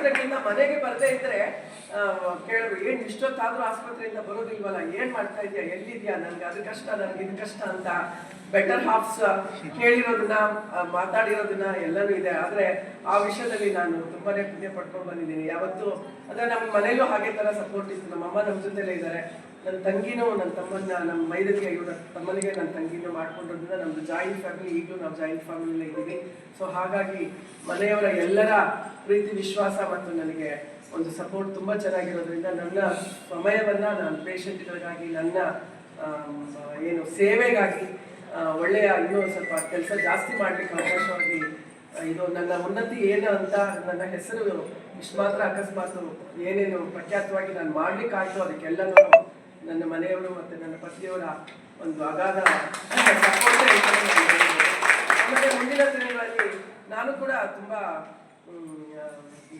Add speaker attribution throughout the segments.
Speaker 1: ಆಸ್ಪತ್ರೆಗಳಿಂದ ಮನೆಗೆ ಬರದೇ ಇದ್ರೆ ಕೇಳಿದ್ರು, ಏನ್ ಇಷ್ಟೊತ್ತಾದ್ರೂ ಆಸ್ಪತ್ರೆಯಿಂದ ಬರೋದಿಲ್ವಲ್ಲ, ಏನ್ ಮಾಡ್ತಾ ಇದೆಯಾ ಎಲ್ಲಿದ್ಯಾ ನನ್ಗೆ ಅದು ಕಷ್ಟ, ನನ್ಗೆ ಇದು ಕಷ್ಟ ಅಂತ ಬೆಟರ್ ಹಾಫ್ಸ್ ಕೇಳಿರೋದನ್ನ ಮಾತಾಡಿರೋದನ್ನ ಎಲ್ಲನೂ ಇದೆ. ಆದ್ರೆ ಆ ವಿಷಯದಲ್ಲಿ ನಾನು ತುಂಬಾನೇ ಪುಣ್ಯ ಪಡ್ಕೊಂಡು ಬಂದಿದ್ದೀನಿ. ಯಾವತ್ತು, ಅಂದ್ರೆ ನಮ್ಮ ಮನೇಲೂ ಹಾಗೆ ತರ ಸಪೋರ್ಟ್ ಇತ್ತು. ನಮ್ಮ ಅಮ್ಮ ನಮ್ಮ ಜೊತೆಲೇ ಇದ್ದಾರೆ. ನನ್ನ ತಂಗಿನೂ, ನನ್ನ ತಮ್ಮನ್ನ, ನಮ್ಮ ಮೈದನಿಗೆ ಇವರ ತಮ್ಮನಿಗೆ ನನ್ನ ತಂಗಿನ ಮಾಡ್ಕೊಂಡಿರೋದ್ರಿಂದ ನಮ್ಮದು ಜಾಯಿಂಟ್ ಫ್ಯಾಮಿಲಿ ಈಗಲೂ ನಾವು ಜಾಯಿಂಟ್ ಫ್ಯಾಮಿಲಿಯಲ್ಲಿ ಇದ್ದೀವಿ. ಸೊ ಹಾಗಾಗಿ ಮನೆಯವರ ಎಲ್ಲರ ಪ್ರೀತಿ, ವಿಶ್ವಾಸ ಮತ್ತು ನನಗೆ ಒಂದು ಸಪೋರ್ಟ್ ತುಂಬ ಚೆನ್ನಾಗಿರೋದ್ರಿಂದ ನನ್ನ ಸಮಯವನ್ನು ನಾನು ಪೇಷಂಟ್ಗಳಿಗಾಗಿ ನನ್ನ ಏನು ಸೇವೆಗಾಗಿ ಒಳ್ಳೆಯ ಇನ್ನೂ ಸ್ವಲ್ಪ ಕೆಲಸ ಜಾಸ್ತಿ ಮಾಡಲಿಕ್ಕೆ ಅವಕಾಶವಾಗಿ ಇದು ನನ್ನ ಉನ್ನತಿ ಏನು ಅಂತ ನನ್ನ ಹೆಸರು ಇಷ್ಟು ಮಾತ್ರ ಅಕಸ್ಮಾತ್ ಏನೇನು ಪ್ರಖ್ಯಾತವಾಗಿ ನಾನು ಮಾಡ್ಲಿಕ್ಕಾಯ್ತು ಅದಕ್ಕೆಲ್ಲನೂ ನನ್ನ ಮನೆಯವರು ಮತ್ತು ನನ್ನ ಪತಿಯವರ ಒಂದು ಅಗಾಧ ಆಮೇಲೆ ಮುಂದಿನ ದಿನಗಳಲ್ಲಿ ನಾನು ಕೂಡ ತುಂಬಾ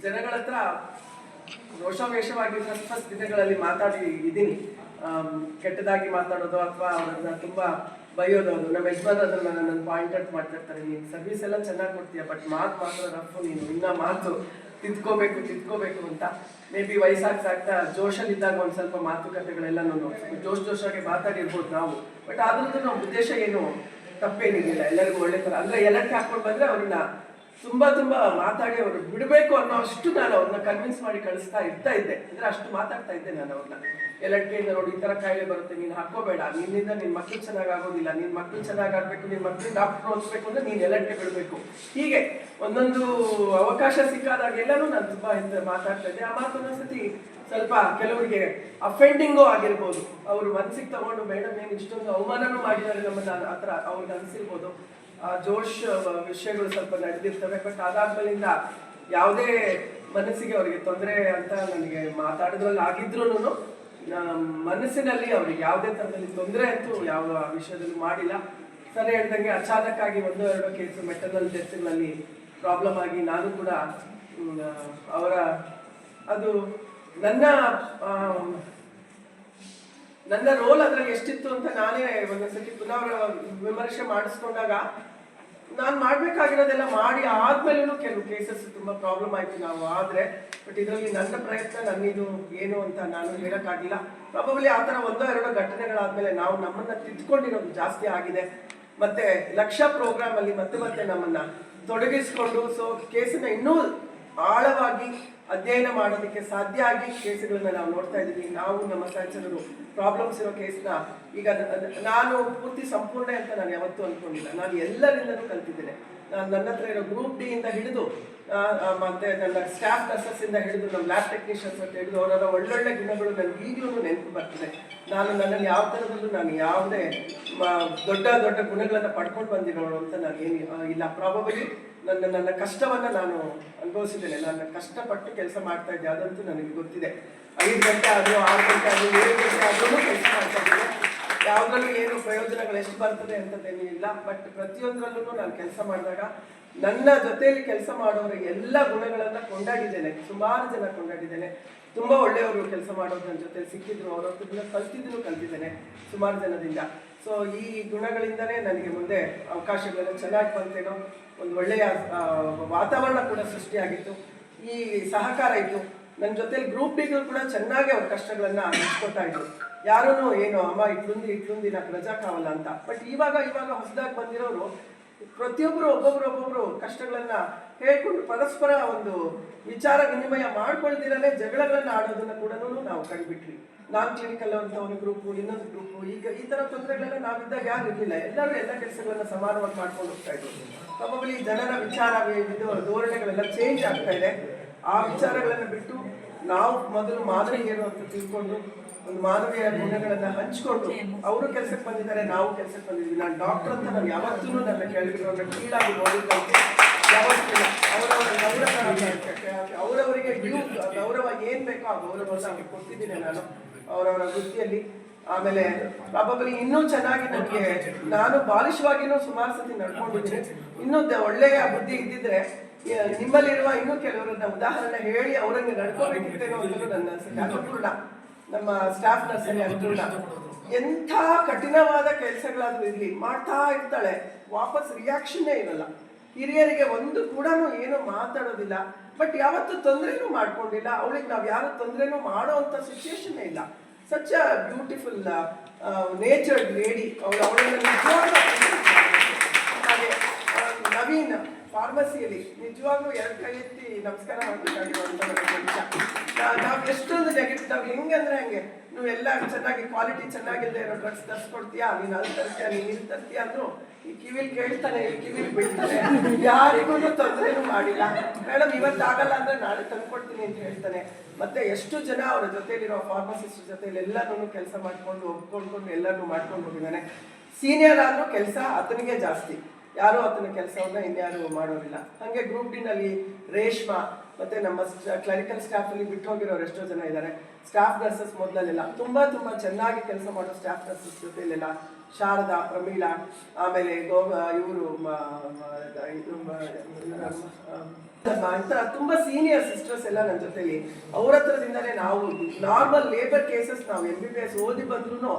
Speaker 1: ಜನಗಳ ಹತ್ರ ರೋಷಾವೇಶವಾಗಿ ಫಸ್ಟ್ ದಿನಗಳಲ್ಲಿ ಮಾತಾಡಿ ಇದ್ದೀನಿ. ಕೆಟ್ಟದಾಗಿ ಮಾತಾಡೋದು ಅಥವಾ ಅವರನ್ನ ತುಂಬಾ ಬೈಯೋದು ಅವರು ನಮ್ಮ ಯಜಮಾನ್ ಅದನ್ನ ನನ್ನ ಪಾಯಿಂಟ್ ಔಟ್ ಮಾಡ್ತಿರ್ತಾರೆ. ನೀನು ಸರ್ವಿಸ್ ಎಲ್ಲ ಚೆನ್ನಾಗಿ ಕೊಡ್ತೀಯ ಬಟ್ ಮಾತು ಮಾತ್ರ ರಫ್, ನೀನು ಇನ್ನ ಮಾತು ತಿದ್ಕೋಬೇಕು ತಿದ್ಕೋಬೇಕು ಅಂತ. ಮೇ ಬಿ ವಯಸ್ಸಾಗ್ ಸಾಕ್ತಾ ಜೋಶಲ್ಲಿ ಇದ್ದಾಗ ಒಂದು ಸ್ವಲ್ಪ ಮಾತುಕತೆಗಳೆಲ್ಲ ನಾನು ಜೋಶ್ ಜೋಶಾಗಿ ಮಾತಾಡಿರ್ಬೋದು ನಾವು. ಬಟ್ ಆದ್ರೂ ನಮ್ಮ ಉದ್ದೇಶ ಏನು? ತಪ್ಪೇನಿಲ್ಲ ಎಲ್ಲರಿಗೂ ಒಳ್ಳೆ ಥರ ಅಂದ್ರೆ ಎಲ್ಲಕ್ಕೆ ಹಾಕೊಂಡು ಬಂದ್ರೆ ಅವ್ರನ್ನ ತುಂಬಾ ತುಂಬಾ ಮಾತಾಡಿ ಅವರು ಬಿಡಬೇಕು ಅನ್ನೋ ಅಷ್ಟು ನಾನು ಅವ್ರನ್ನ ಕನ್ವಿನ್ಸ್ ಮಾಡಿ ಕಳಿಸ್ತಾ ಇರ್ತಾ ಇದ್ದೆ. ಅಂದ್ರೆ ಅಷ್ಟು ಮಾತಾಡ್ತಾ ಇದ್ದೆ ನಾನು ಅವ್ರನ್ನ. ಎಲ್ಲಡ್ಕೆಯಿಂದ ನೋಡಿ, ಈ ತರ ಕಾಯಿಲೆ ಬರುತ್ತೆ, ನೀನು ಹಾಕೋಬೇಡ. ನಿನ್ನಿಂದ ನಿನ್ ಮಕ್ಕಳು ಚೆನ್ನಾಗಿ ಆಗೋದಿಲ್ಲ. ನಿನ್ ಮಕ್ಕಳು ಚೆನ್ನಾಗಿ ಆಗ್ಬೇಕು, ನಿನ್ ಮಕ್ಳು ಡಾಕ್ಟರ್ ಓದಿಸ್ಬೇಕು ಅಂದ್ರೆ ನೀನು ಎಲ್ಲಡ್ಕೆ ಬಿಡಬೇಕು. ಹೀಗೆ ಒಂದೊಂದು ಅವಕಾಶ ಸಿಕ್ಕಾದಾಗೆಲ್ಲನೂ ನಾನು ತುಂಬಾ ಹಿಂದೆ ಮಾತಾಡ್ತಾ ಇದ್ದೆ. ಆ ಮಾತು ಒಂದೊಂದ್ಸತಿ ಸ್ವಲ್ಪ ಕೆಲವರಿಗೆ ಅಫೆಂಡಿಂಗು ಆಗಿರ್ಬೋದು. ಅವರು ಮನ್ಸಿಗೆ ತಗೊಂಡು, ಮೇಡಮ್ ಏನು ಇಷ್ಟೊಂದು ಅವಮಾನನೂ ಮಾಡಿದ್ದಾರೆ, ನಮ್ಮನ್ನ ಆ ಥರ ಅವ್ರಿಗೆ ಅನಿಸಿರ್ಬೋದು. ಜೋಶ್ ವಿಷಯಗಳು ಸ್ವಲ್ಪ ನಡೆದಿರ್ತವೆ. ಬಟ್ ಅದಾದ್ಮೇಲಿಂದ ಯಾವುದೇ ಮನಸ್ಸಿಗೆ ಅವರಿಗೆ ತೊಂದರೆ ಅಂತ ನನಗೆ ಮಾತಾಡೋದ್ರಲ್ಲಿ ಆಗಿದ್ರು ಮನಸ್ಸಿನಲ್ಲಿ ಅವ್ರಿಗೆ ಯಾವುದೇ ಥರದಲ್ಲಿ ತೊಂದರೆ ಅಂತೂ ಯಾವ ವಿಷಯದಲ್ಲಿ ಮಾಡಿಲ್ಲ. ಸರಿ ಹೇಳ್ದಂಗೆ ಅಚಾನಕ್ ಆಗಿ ಒಂದು ಎರಡು ಕೇಸು ಮೆಟರ್ನಲ್ ಡೆತ್ನಲ್ಲಿ ಪ್ರಾಬ್ಲಮ್ ಆಗಿ ನಾನು ಕೂಡ ಅವರ, ಅದು ನನ್ನ ನನ್ನ ರೋಲ್ ಅದ್ರಲ್ಲಿ ಎಷ್ಟಿತ್ತು ಅಂತ ನಾನೇ ಒಂದೊಂದ್ಸತಿ ಪುನಃ ವಿಮರ್ಶೆ ಮಾಡಿಸ್ಕೊಂಡಾಗ ನಾನು ಮಾಡ್ಬೇಕಾಗಿರೋದೆಲ್ಲ ಮಾಡಿ ಆದ್ಮೇಲೂ ಕೆಲವು ಕೇಸಸ್ ತುಂಬಾ ಪ್ರಾಬ್ಲಮ್ ಆಯ್ತು ನಾವು. ಆದ್ರೆ ಬಟ್ ಇದರಲ್ಲಿ ನನ್ನ ಪ್ರಯತ್ನ, ನನ್ನಿದು ಏನು ಅಂತ ನಾನು ಹೇಳಕ್ಕಾಗಿಲ್ಲ. ಪ್ರಾಬಬಲಿ ಆ ಥರ ಒಂದೋ ಎರಡೋ ಘಟನೆಗಳಾದ್ಮೇಲೆ ನಾವು ನಮ್ಮನ್ನ ತಿದ್ಕೊಂಡಿರೋದು ಜಾಸ್ತಿ ಆಗಿದೆ. ಮತ್ತೆ ಲಕ್ಷ ಪ್ರೋಗ್ರಾಮ್ ಅಲ್ಲಿ ಮತ್ತೆ ಮತ್ತೆ ನಮ್ಮನ್ನ ತೊಡಗಿಸ್ಕೊಂಡು ಸೊ ಕೇಸನ್ನ ಇನ್ನೂ ಆಳವಾಗಿ ಅಧ್ಯಯನ ಮಾಡೋದಕ್ಕೆ ಸಾಧ್ಯ ಆಗಿ ಕೇಸುಗಳನ್ನ ನಾವು ನೋಡ್ತಾ ಇದ್ದೀವಿ. ನಾವು ನಮ್ಮ ಸಹಚರರು ಪ್ರಾಬ್ಲಮ್ಸ್ ಇರೋ ಕೇಸ್ನ ಈಗ ನಾನು ಪೂರ್ತಿ ಸಂಪೂರ್ಣ ಅಂತ ನಾನು ಯಾವತ್ತೂ ಅನ್ಕೊಂಡಿಲ್ಲ. ನಾನು ಎಲ್ಲರಿಂದಲೂ ಕಲ್ತಿದ್ದೇನೆ. ನಾನು ನನ್ನ ಹತ್ರ ಇರೋ ಗ್ರೂಪ್ ಡಿ ಇಂದ ಹಿಡಿದು ಮತ್ತೆ ನನ್ನ ಸ್ಟಾಫ್ ನರ್ಸಸ್ ಇಂದ ಹಿಡಿದು ನಮ್ಮ ಲ್ಯಾಬ್ ಟೆಕ್ನಿಷಿಯನ್ಸ್ ಅಂತ ಹಿಡಿದು ಅವರ ಒಳ್ಳೊಳ್ಳೆ ಗುಣಗಳು ನನಗೆ ಈಗಲೂ ನೆನಪು ಬರ್ತದೆ. ನಾನು ನನ್ನಲ್ಲಿ ಯಾವ ಥರದಲ್ಲೂ ನಾನು ಯಾವುದೇ ದೊಡ್ಡ ದೊಡ್ಡ ಗುಣಗಳನ್ನು ಪಡ್ಕೊಂಡು ಬಂದಿರೋಳು ಅಂತ ನಾನು ಏನು ಇಲ್ಲ. ಪ್ರಾಬಬಲಿ ನನ್ನ ನನ್ನ ಕಷ್ಟವನ್ನ ನಾನು ಅನುಭವಿಸಿದ್ದೇನೆ. ನನ್ನ ಕಷ್ಟಪಟ್ಟು ಕೆಲಸ ಮಾಡ್ತಾ ಇದ್ದೆ. ಅದಂತೂ ನನಗೆ ಗೊತ್ತಿದೆ. ಐದು ಗಂಟೆ ಆದರೂ, ಆರು ಗಂಟೆ ಆದರೂ, ಏಳು ಗಂಟೆ ಆದ್ರೂ ಕೆಲಸ ಮಾಡ್ತಾ ಇದ್ದೇನೆ ಯಾವುದ್ರಲ್ಲೂ ಏನು ಪ್ರಯೋಜನಗಳು ಎಷ್ಟು ಬರ್ತದೆ ಅಂತದ್ದೇನೂ ಇಲ್ಲ. ಬಟ್ ಪ್ರತಿಯೊಂದರಲ್ಲೂ ನಾನು ಕೆಲಸ ಮಾಡಿದಾಗ ನನ್ನ ಜೊತೆಯಲ್ಲಿ ಕೆಲಸ ಮಾಡೋರ ಎಲ್ಲ ಗುಣಗಳನ್ನ ಕೊಂಡಾಡಿದ್ದೇನೆ. ಸುಮಾರು ಜನ ಕೊಂಡಾಡಿದ್ದೇನೆ. ತುಂಬಾ ಒಳ್ಳೆಯವರು ಕೆಲಸ ಮಾಡೋರು ನನ್ನ ಜೊತೆ ಸಿಕ್ಕಿದ್ರು. ಅವ್ರ ಹತ್ರದಿಂದ ಕಲ್ತಿದ್ದನ್ನು ಕಲ್ತಿದ್ದೇನೆ ಸುಮಾರು ಜನದಿಂದ. ಸೊ ಈ ಗುಣಗಳಿಂದನೇ ನನಗೆ ಮುಂದೆ ಅವಕಾಶಗಳು ಚೆನ್ನಾಗಿ ಬಂತೇನೋ, ಒಂದು ಒಳ್ಳೆಯ ವಾತಾವರಣ ಕೂಡ ಸೃಷ್ಟಿಯಾಗಿತ್ತು. ಈ ಸಹಕಾರ ಇತ್ತು. ನನ್ನ ಜೊತೆಲಿ ಗ್ರೂಪ್ ಡಿಗಳು ಕೂಡ ಚೆನ್ನಾಗಿ ಅವ್ರ ಕಷ್ಟಗಳನ್ನ ಹಂಚ್ಕೊತಾ ಇದ್ರು. ಯಾರೂ ಏನು, ಅಮ್ಮ, ಇಟ್ಲುಂದಿ ಇಟ್ಲುಂದಿ నాకు ರಜಾ ಕಾವಲ್ಲ ಅಂತ. ಬಟ್ ಇವಾಗ ಇವಾಗ ಹೊಸದಾಗಿ ಬಂದಿರೋರು ಪ್ರತಿಯೊಬ್ಬರು ಒಬ್ಬೊಬ್ರು ಒಬ್ಬೊಬ್ರು ಕಷ್ಟಗಳನ್ನ ಹೇಳ್ಕೊಂಡು ಪರಸ್ಪರ ಒಂದು ವಿಚಾರ ವಿನಿಮಯ ಮಾಡ್ಕೊಳ್ದಿರಲೇ ಜಗಳಗಳನ್ನ ಆಡೋದನ್ನ ಕೂಡ ನಾವು ಕಂಡುಬಿಟ್ವಿ. ನಾನ್ ಕ್ಲಿನಿಕಲ್ ಅಂತ ಒಂದು ಗ್ರೂಪ್ ಇನ್ನೊಂದು ಗ್ರೂಪ್ ಈಗ ಈ ತರ ತೊಂದರೆಗಳೆಲ್ಲ ನಾವಿದ್ದಾಗ ಯಾರು ಇರಲಿಲ್ಲ. ಎಲ್ಲರೂ ಎಲ್ಲ ಕೆಲಸಗಳನ್ನ ಸಮಾನವಾಗಿ ಮಾಡ್ಕೊಂಡು ಹೋಗ್ತಾ ಇದ್ರು ಪ್ರಾಬಬ್ಲಿ ಜನರ ವಿಚಾರ ಧೋರಣೆಗಳೆಲ್ಲ ಚೇಂಜ್ ಆಗ್ತಾ ಇದೆ. ಆ ವಿಚಾರಗಳನ್ನ ಬಿಟ್ಟು ನಾವು ಮೊದಲು ಮಾದರಿ ಏನು ಅಂತ ತಿಳ್ಕೊಂಡು, ಒಂದು ಮಾನವೀಯ ಗುಣಗಳನ್ನ ಹಂಚ್ಕೊಂಡು ಅವರು ಕೆಲಸಕ್ಕೆ ಬಂದಿದ್ದಾರೆ, ನಾವು ಕೆಲಸಕ್ಕೆ ಬಂದಿದ್ವಿ ನಾನು ಡಾಕ್ಟರ್ ಅಂತ ನಾನು ಯಾವತ್ತೂ ನನ್ನ ಕೆಳಗಿರೋನ್ನ ಕೀಳಾಗಿ ನೋಡಿದ್ದಂತೆ ಯಾವತ್ತಿಲ್ಲ ಅವರವರ ಗೌರವ ಅವರವರಿಗೆ ಗೌರವ ಏನ್ ಬೇಕೋ ಆ ಅವ್ರಿಗೆ ಕೊಟ್ಟಿದ್ದೀನಿ ನಾನು. ಅವರವರ ವೃತ್ತಿಯಲ್ಲಿ. ಆಮೇಲೆ ಪ್ರಾಬಬಲಿ ಇನ್ನೂ ಚೆನ್ನಾಗಿ ನನಗೆ ನಾನು ಬಾಲಿಶವಾಗಿನೂ ಸುಮಾರು ಸತಿ ನಡ್ಕೊಂಡಿದ್ದೀನಿ. ಇನ್ನೂ ಒಳ್ಳೆ ಒಳ್ಳೆಯ ಬುದ್ಧಿ ಇದ್ದಿದ್ರೆ ನಿಮ್ಮಲ್ಲಿರುವ ಇನ್ನೂ ಕೆಲವರನ್ನ ಉದಾಹರಣೆ ಹೇಳಿ ಅವರನ್ನು ನಡ್ಕೋಬೇಕಿತ್ತೇನೋ ನನ್ನ ನಮ್ಮ ಸ್ಟಾಫ್ ನರ್ಸರಿ ಅನ್ನಪೂರ್ಣ ಎಂಥ ಕಠಿಣವಾದ ಕೆಲಸಗಳಾದ್ರೂ ಇರಲಿ, ಮಾಡ್ತಾ ಇರ್ತಾಳೆ, ವಾಪಸ್ ರಿಯಾಕ್ಷನ್ನೇ ಇರಲ್ಲ. ಹಿರಿಯರಿಗೆ ಒಂದು ಕೂಡ ಏನು ಮಾತಾಡೋದಿಲ್ಲ. ಬಟ್ ಯಾವತ್ತೂ ತೊಂದರೆನೂ ಮಾಡ್ಕೊಂಡಿಲ್ಲ. ಅವಳಿಗೆ ನಾವು ಯಾರು ತೊಂದರೆನೂ ಮಾಡೋ ಅಂತ ಸಿಚುಯೇಷನ್ ಇಲ್ಲ. Such a beautiful natured lady ಅವಳು ಅವಳನ್ನು ಹಾಗೆ ನವೀನ್ ಫಾರ್ಮಸಿಯಲ್ಲಿ ನಿಜವಾಗ್ಲೂ ಎರಡು ಕೈ ಎತ್ತಿ ನಮಸ್ಕಾರ ಮಾಡಬೇಕಾಗಿರುವಂಥ ನಾವು ಎಷ್ಟೊಂದು ನೆಗೆಟಿವ್ ನಾವು ಹೆಂಗಂದ್ರೆ ಹಂಗೆ? ನೀವು ಎಲ್ಲ ಚೆನ್ನಾಗಿ ಕ್ವಾಲಿಟಿ ಚೆನ್ನಾಗಿಲ್ಲದೆ ಇರೋ ಡ್ರಗ್ಸ್ ತರಿಸ್ಕೊಡ್ತೀಯಾ? ನೀನು ಅಲ್ಲಿ ತರ್ತೀಯ? ನೀನು ಇಲ್ಲಿ ತರ್ತೀಯ ಅಂದ್ರು ಈ ಕಿವಿಲ್ ಕೇಳ್ತಾನೆ, ಈ ಕಿವಿಲ್ ಬಿಡ್ತಾನೆ ಯಾರಿಗೂ ತೊಂದರೆನೂ ಮಾಡಿಲ್ಲ. ಮೇಡಮ್, ಇವತ್ತು ಆಗಲ್ಲ ಅಂದ್ರೆ ನಾಳೆ ತಂದ್ಕೊಡ್ತೀನಿ ಅಂತ ಹೇಳ್ತಾನೆ. ಮತ್ತೆ ಎಷ್ಟು ಜನ ಅವರ ಜೊತೆಲಿರೋ ಫಾರ್ಮಸಿಸ್ಟ್ ಜೊತೆಲಿ ಎಲ್ಲರೂ ಕೆಲಸ ಮಾಡ್ಕೊಂಡು ಒಪ್ಕೊಂಡ್ಕೊಂಡು ಎಲ್ಲರೂ ಮಾಡ್ಕೊಂಡು ಹೋಗಿದ್ದಾನೆ. ಸೀನಿಯರ್ ಆದ್ರೂ ಕೆಲಸ ಅತನಿಗೆ ಜಾಸ್ತಿ. ಯಾರು ಆತನ ಕೆಲಸವನ್ನ ಇನ್ಯಾರು ಮಾಡೋದಿಲ್ಲ ಹಾಗೆ ಗ್ರೂಪ್ ಡಿನಲ್ಲಿ ರೇಷ್ಮಾ ಮತ್ತೆ ನಮ್ಮ ಕ್ಲರಿಕಲ್ ಸ್ಟಾಫ್ ಅಲ್ಲಿ ಬಿಟ್ಟು ಹೋಗಿರೋರು ಎಷ್ಟೋ ಜನ ಇದ್ದಾರೆ ಸ್ಟಾಫ್ ನರ್ಸಸ್ ಮೊದಲಲ್ಲೆಲ್ಲ ತುಂಬಾ ತುಂಬಾ ಚೆನ್ನಾಗಿ ಕೆಲಸ ಮಾಡೋ ಸ್ಟಾಫ್ ನರ್ಸಸ್ ಜೊತೆಲೆಲ್ಲ ಶಾರದಾ, ಪ್ರಮೀಳಾ, ಆಮೇಲೆ ಗೋ ಇವರು ಅಂತ ತುಂಬಾ ಸೀನಿಯರ್ ಸಿಸ್ಟರ್ಸ್ ಎಲ್ಲ ನನ್ನ ಜೊತೆಲಿ. ಅವ್ರ ಹತ್ರದಿಂದಲೇ ನಾವು ನಾರ್ಮಲ್ ಲೇಬರ್ ಕೇಸಸ್ ನಾವು ಎಂ ಬಿ ಬಿ ಎಸ್ ಓದಿ ಬಂದ್ರು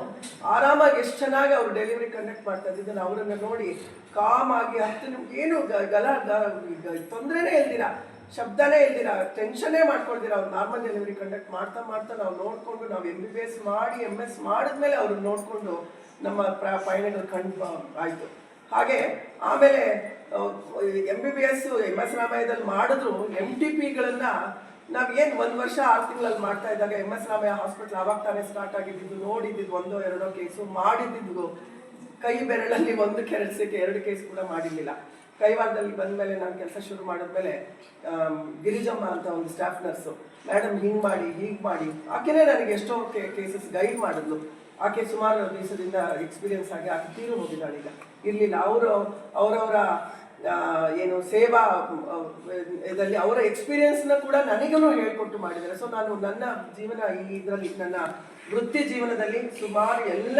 Speaker 1: ಆರಾಮಾಗಿ ಎಷ್ಟು ಚೆನ್ನಾಗಿ ಅವ್ರು ಡೆಲಿವರಿ ಕಂಡಕ್ಟ್ ಮಾಡ್ತಾ ಇದ್ದಿದ್ದನ್ನು ಅವರನ್ನ ನೋಡಿ ಕಾಮ್ ಆಗಿ ಹತ್ತು ನಿಮ್ಗೆ ಏನು ಗಲ ತೊಂದರೆನೇ ಇಲ್ದಿರ. ಶಬ್ದನೇ ಇಲ್ದಿರ ಟೆನ್ಷನ್ನೇ ಮಾಡ್ಕೊಳ್ದಿರ, ಅವ್ರು ನಾರ್ಮಲ್ ಡೆಲಿವರಿ ಕಂಡಕ್ಟ್ ಮಾಡ್ತಾ ಮಾಡ್ತಾ ನಾವು ನೋಡಿಕೊಂಡು ನಾವು ಎಂ ಬಿ ಬಿ ಎಸ್ ಮಾಡಿ ಎಂ ಎಸ್ ಮಾಡಿದ್ಮೇಲೆ ಅವ್ರನ್ನ ನೋಡಿಕೊಂಡು ನಮ್ಮ ಪಯಣಗಳು ಕಂಡು ಆಯಿತು. ಹಾಗೆ ಆಮೇಲೆ M B B S M S ರಾಮಯ್ಯದಲ್ಲಿ ಮಾಡಿದ್ರು ಎಂ ಟಿ ನಾವು ಏನು ಒಂದು ವರ್ಷ, ಆರು ತಿಂಗಳಲ್ಲಿ ಮಾಡ್ತಾ ಇದ್ದಾಗ ಎಂ ಎಸ್ ರಾಮಯ್ಯ ಹಾಸ್ಪಿಟ್ಲ್ ಅವಾಗ ತಾನೇ ಸ್ಟಾರ್ಟ್ ಆಗಿದ್ದು ನೋಡಿದ್ದು ಒಂದೋ ಎರಡೋ ಕೇಸು ಮಾಡಿದ್ದು ಕೈ ಬೆರಳಲ್ಲಿ ಒಂದು ಕೆಲಸಕ್ಕೆ ಎರಡು ಕೇಸ್ ಕೂಡ ಮಾಡಿರಲಿಲ್ಲ. ಕೈವಾರದಲ್ಲಿ ಬಂದಮೇಲೆ ನಾನು ಕೆಲಸ ಶುರು ಮಾಡಿದ್ಮೇಲೆ ಗಿರಿಜಮ್ಮ ಅಂತ ಒಂದು ಸ್ಟಾಫ್ ನರ್ಸು ಮೇಡಮ್ ಹಿಂಗೆ ಮಾಡಿ, ಹೀಗೆ ಮಾಡಿ. ಆಕೆನೇ ನನಗೆ ಎಷ್ಟೋ ಕೇಸಸ್ ಗೈಡ್ ಮಾಡಿದ್ಲು. ಆಕೆ ಸುಮಾರು ದಿವಸದಿಂದ ಎಕ್ಸ್ಪೀರಿಯನ್ಸ್ ಆಗಿ ಆಕೆ ತೀರು ಹೋಗಿದ್ದಾಳೆ ಈಗ. ಇರಲಿಲ್ಲ. ಅವರು, ಅವರವರ ಏನು ಸೇವಾ ಇದರಲ್ಲಿ ಅವರ ಎಕ್ಸ್ಪೀರಿಯನ್ಸ್ನ ಕೂಡ ನನಗೂ ಹೇಳ್ಕೊಟ್ಟು ಮಾಡಿದ್ದಾರೆ. ಸೊ ನಾನು ನನ್ನ ಜೀವನ ಈ ಇದರಲ್ಲಿ, ನನ್ನ ವೃತ್ತಿ ಜೀವನದಲ್ಲಿ ಸುಮಾರು ಎಲ್ಲ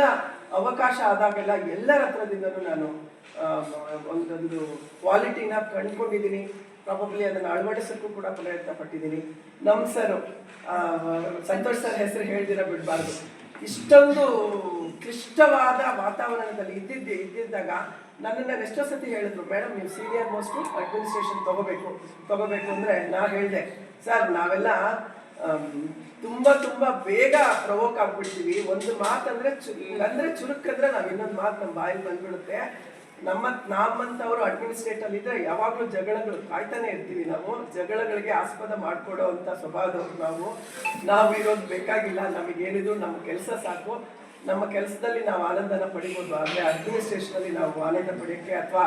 Speaker 1: ಅವಕಾಶ ಆದಾಗೆಲ್ಲ ಎಲ್ಲರ ಹತ್ರದಿಂದಲೂ ನಾನು ಒಂದೊಂದು ಕ್ವಾಲಿಟಿನ ಕಂಡುಕೊಂಡಿದ್ದೀನಿ. ಪ್ರಾಬಬ್ಲಿ ಅದನ್ನು ಅಳವಡಿಸೋಕ್ಕೂ ಕೂಡ ಪ್ರಯತ್ನ ಪಟ್ಟಿದ್ದೀನಿ ನಮ್ಮ ಸರ್ ಸಂತೋಷ್ ಸರ್ ಹೆಸರು ಹೇಳ್ದಿರ ಬಿಡಬಾರ್ದು. ಇಷ್ಟೊಂದು ಕ್ಲಿಷ್ಟವಾದ ವಾತಾವರಣದಲ್ಲಿ ಇದ್ದಿದ್ದೆ, ಇದ್ದಿದ್ದಾಗ ನನ್ನನ್ನು ಎಷ್ಟೋ ಸತಿ ಹೇಳಿದ್ರು, ಮೇಡಮ್, ನೀವು ಸೀನಿಯರ್ ಮೋಸ್ಟ್ ಅಡ್ಮಿನಿಸ್ಟ್ರೇಷನ್ ತಗೋಬೇಕು ತಗೋಬೇಕು. ಅಂದರೆ ನಾ ಹೇಳಿದೆ, ಸರ್, ನಾವೆಲ್ಲ ತುಂಬಾ ತುಂಬಾ ಬೇಗ ಪ್ರವೋಕ್ ಆಗ್ಬಿಡ್ತೀವಿ. ಒಂದು ಮಾತಂದ್ರೆ ಅಂದ್ರೆ ಅಂದ್ರೆ ಚುರುಕಂದ್ರೆ ನಾವ್ ಇನ್ನೊಂದು ಮಾತು ನಮ್ಮ ಬಾಯಿಗೆ ಬಂದ್ಬಿಡುತ್ತೆ. ನಮ್ಮ ನಮ್ಮಂತವರು ಅಡ್ಮಿನಿಸ್ಟ್ರೇಟ್ ಅಲ್ಲಿ ಇದ್ರೆ ಯಾವಾಗಲೂ ಜಗಳಗಳು ಕಾಯ್ತಾನೆ ಇರ್ತೀವಿ ನಾವು. ಜಗಳಗಳಿಗೆ ಆಸ್ಪದ ಮಾಡ್ಕೊಡೋ ಅಂತ ಸ್ವಭಾವದವ್ರು ನಾವು. ನಾವು ಇರೋದು ಬೇಕಾಗಿಲ್ಲ, ನಮಗೇನಿದ್ರು ನಮ್ಮ ಕೆಲಸ ಸಾಕು. ನಮ್ಮ ಕೆಲಸದಲ್ಲಿ ನಾವು ಆನಂದನ ಪಡಿಬೋದು. ಆದರೆ ಅಡ್ಮಿನಿಸ್ಟ್ರೇಷನಲ್ಲಿ ನಾವು ಆನಂದ ಪಡೆಯಕ್ಕೆ ಅಥವಾ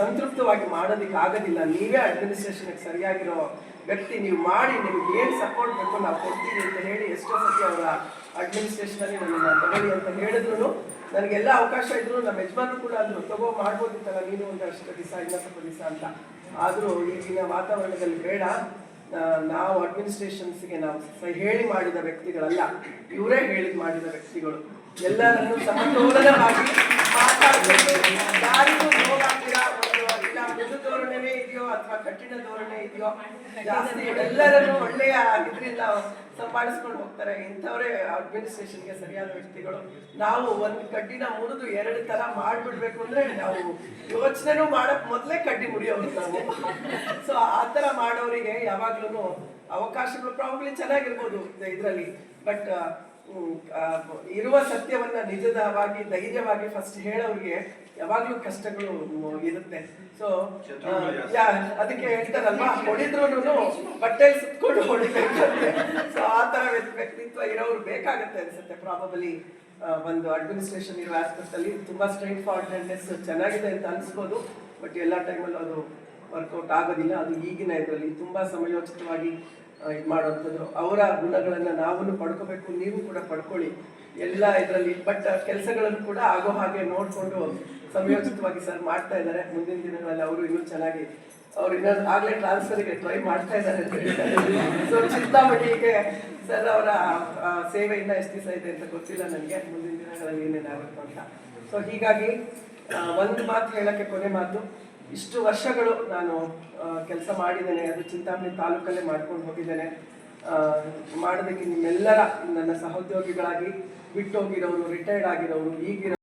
Speaker 1: ಸಂತೃಪ್ತವಾಗಿ ಮಾಡೋದಿಕ್ಕೆ ಆಗೋದಿಲ್ಲ ನೀವೇ ಅಡ್ಮಿನಿಸ್ಟ್ರೇಷನ್ಗೆ ಸರಿಯಾಗಿರೋ ವ್ಯಕ್ತಿ ನೀವು ಮಾಡಿ, ನಿಮ್ಗೆ ಏನು ಸಪೋರ್ಟ್ ಬೇಕು ನಾವು ಕೊಡ್ತೀವಿ ಅಂತ ಹೇಳಿ ಎಷ್ಟೋ ಸತಿ ಅವರ ಅಡ್ಮಿನಿಸ್ಟ್ರೇಷನಲ್ಲಿ ನನ್ನನ್ನು ತಗೊಳ್ಳಿ ಅಂತ ಹೇಳಿದ್ರು ನನಗೆಲ್ಲ ಅವಕಾಶ ಇದ್ರು ನಮ್ಮ ಯಜಮಾನರು ಕೂಡ ಅಂದರು ತಗೋ ಮಾಡ್ಬೋದಿತ್ತಲ್ಲ ನೀನು ಒಂದು ಅಷ್ಟು ದಿವಸ ಇಲ್ಲ ದಿವಸ ಅಂತ. ಆದರೂ ಈಗಿನ ವಾತಾವರಣದಲ್ಲಿ ಬೇಡ. ನಾವು ಅಡ್ಮಿನಿಸ್ಟ್ರೇಷನ್ಸ್ಗೆ ನಾವು ಹೇಳಿ ಮಾಡಿದ ವ್ಯಕ್ತಿಗಳಲ್ಲ, ಇವರೇ ಹೇಳಿ ಮಾಡಿದ ವ್ಯಕ್ತಿಗಳು. ಎಲ್ಲರನ್ನು ಸಮತೋಲನವಾಗಿ ಮಾತಾಡಬೇಕು ಯಾರಿಗೂ ನೋವಾಗ್ದಿರ ಒಂದು ಇಲ್ಲ ಮೃದು ಧೋರಣೆನೇ ಇದೆಯೋ ಅಥವಾ ಕಠಿಣ ಧೋರಣೆ ಇದೆಯೋ ಜಾಸ್ತಿ ಎಲ್ಲರನ್ನು ಒಳ್ಳೆಯ ಇದರಿಂದ ಸಂಪಾದಿಸ್ಕೊಂಡು ಹೋಗ್ತಾರೆ. ಇಂಥವರೇ ಅಡ್ಮಿನಿಸ್ಟ್ರೇಷನ್ಗೆ ಸರಿಯಾದ ವ್ಯಕ್ತಿಗಳು. ನಾವು ಒಂದು ಕಡ್ಡಿನ ಮುರಿದು ಎರಡು ತರ ಮಾಡ್ಬಿಡ್ಬೇಕು ಅಂದ್ರೆ ನಾವು ಯೋಚನೆನೂ ಮಾಡಕ್ ಮೊದಲೇ ಕಡ್ಡಿ ಮುರಿಯೋರು ನಾವು. ಸೊ ಆ ಥರ ಮಾಡೋರಿಗೆ ಯಾವಾಗ್ಲೂ ಅವಕಾಶಗಳು ಪ್ರಾಬ್ಲಿ ಚೆನ್ನಾಗಿರ್ಬೋದು ಇದರಲ್ಲಿ. ಬಟ್ ಇರುವ ಸತ್ಯವನ್ನ ನಿಜದವಾಗಿ ಧೈರ್ಯವಾಗಿ ಫಸ್ಟ್ ಹೇಳೋರಿಗೆ ಯಾವಾಗ್ಲೂ ಕಷ್ಟಗಳು ಇರುತ್ತೆ. ಸೊ ಅದಕ್ಕೆ ಹೇಳ್ತಾರಲ್ವಾ? ಹೊಡಿದ್ರು ಬಟ್ಟೆ ಸುತ್ಕೊಂಡು ಹೊಡಿಬೇಕಂತೆ ಸೊ ಆ ತರ ವ್ಯಕ್ತಿತ್ವ ಇರೋರು ಬೇಕಾಗತ್ತೆ ಅನ್ಸುತ್ತೆ ಪ್ರಾಬಬಲಿ ಒಂದು ಅಡ್ಮಿನಿಸ್ಟ್ರೇಷನ್ ಇರುವ ಆಸ್ಪೆಕ್ಟ್ ತುಂಬಾ ಸ್ಟ್ರೈಟ್ ಫಾರ್ವರ್ಡ್ನೆಸ್ ಚೆನ್ನಾಗಿದೆ ಅಂತ ಅನ್ಸ್ಬೋದು. ಬಟ್ ಎಲ್ಲಾ ಟೈಮಲ್ಲೂ ಅದು ವರ್ಕೌಟ್ ಆಗೋದಿಲ್ಲ. ಅದು ಈಗಿನ ಇದರಲ್ಲಿ ತುಂಬಾ ಸಮಯೋಚಿತವಾಗಿ ಇದು ಮಾಡುವಂಥದ್ದು. ಅವರ ಗುಣಗಳನ್ನು ನಾವು ಪಡ್ಕೋಬೇಕು, ನೀವು ಕೂಡ ಪಡ್ಕೊಳ್ಳಿ. ಎಲ್ಲ ಇದರಲ್ಲಿ ಬಟ್ ಕೆಲಸಗಳನ್ನು ಕೂಡ ಆಗೋ ಹಾಗೆ ನೋಡಿಕೊಂಡು ಸಮಯೋಚಿತವಾಗಿ ಸರ್ ಮಾಡ್ತಾ ಇದ್ದಾರೆ. ಮುಂದಿನ ದಿನಗಳಲ್ಲಿ ಅವರು ಇನ್ನೂ ಚೆನ್ನಾಗಿ ಅವ್ರು ಇನ್ನೊಂದು ಆಗಲೇ ಟ್ರಾನ್ಸ್ಫರ್ಗೆ ಟ್ರೈ ಮಾಡ್ತಾ ಇದ್ದಾರೆ ಸೊ ಚಿಂತಾಮಣಿಗೆ ಸರ್ ಅವರ ಸೇವೆಯಿಂದ ಎಷ್ಟು ದಿವಸ ಇದೆ ಅಂತ ಗೊತ್ತಿಲ್ಲ ನನಗೆ. ಮುಂದಿನ ದಿನಗಳಲ್ಲಿ ಏನೇನಾಗುತ್ತೆ ಅಂತ. ಸೊ ಹೀಗಾಗಿ ಒಂದು ಮಾತು ಹೇಳಕ್ಕೆ ಕೊನೆ ಮಾತು. ಇಷ್ಟು ವರ್ಷಗಳು ನಾನು ಕೆಲಸ ಮಾಡಿದ್ದೇನೆ. ಅದು ಚಿಂತಾಮಣಿ ತಾಲೂಕಲ್ಲೇ ಮಾಡ್ಕೊಂಡು ಹೋಗಿದ್ದೇನೆ. ಮಾಡೋದಕ್ಕೆ ನಿಮ್ಮೆಲ್ಲರ ನನ್ನ ಸಹೋದ್ಯೋಗಿಗಳಾಗಿ ಬಿಟ್ಟೋಗಿರೋರು ರಿಟೈರ್ಡ್ ಆಗಿರೋರು, ಈಗಿರೋ